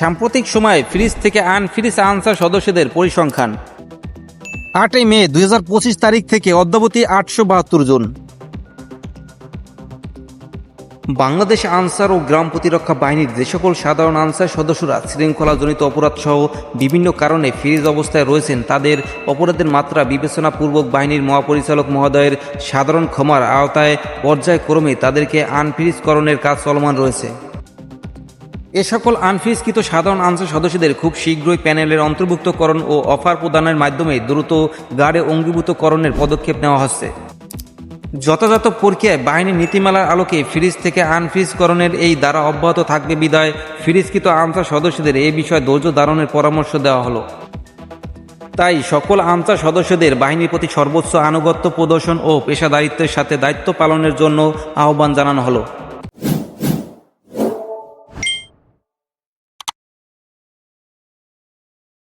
সাম্প্রতিক সময়ে ফ্রিজ থেকে আনফ্রিজ আনসার সদস্যদের পরিসংখ্যান। আটই মে দু হাজার পঁচিশ তারিখ থেকে অদ্যাবধি আটশো বাহাত্তর জন। বাংলাদেশ আনসার ও গ্রাম প্রতিরক্ষা বাহিনীর যে সকল সাধারণ আনসার সদস্যরা শৃঙ্খলাজনিত অপরাধ সহ বিভিন্ন কারণে ফ্রিজ অবস্থায় রয়েছেন, তাদের অপরাধের মাত্রা বিবেচনাপূর্বক বাহিনীর মহাপরিচালক মহোদয়ের সাধারণ ক্ষমার আওতায় পর্যায়ক্রমে তাদেরকে আনফ্রিজকরণের কাজ চলমান রয়েছে। এ সকল আনফ্রিজকৃত সাধারণ আনসার সদস্যদের খুব শীঘ্রই প্যানেলের অন্তর্ভুক্তকরণ ও অফার প্রদানের মাধ্যমে দ্রুত গাড়ে অঙ্গীভূতকরণের পদক্ষেপ নেওয়া হচ্ছে। যথাযথ প্রক্রিয়ায় বাহিনীর নীতিমালার আলোকে ফ্রিজ থেকে আনফ্রিজকরণের এই দ্বারা অব্যাহত থাকবে বিদায় ফ্রিজকৃত আনসার সদস্যদের এই বিষয়ে ধৈর্য ধারণের পরামর্শ দেওয়া হলো। তাই সকল আনসার সদস্যদের বাহিনীর প্রতি সর্বোচ্চ আনুগত্য প্রদর্শন ও পেশাদারিত্বের সাথে দায়িত্ব পালনের জন্য আহ্বান জানানো হলো।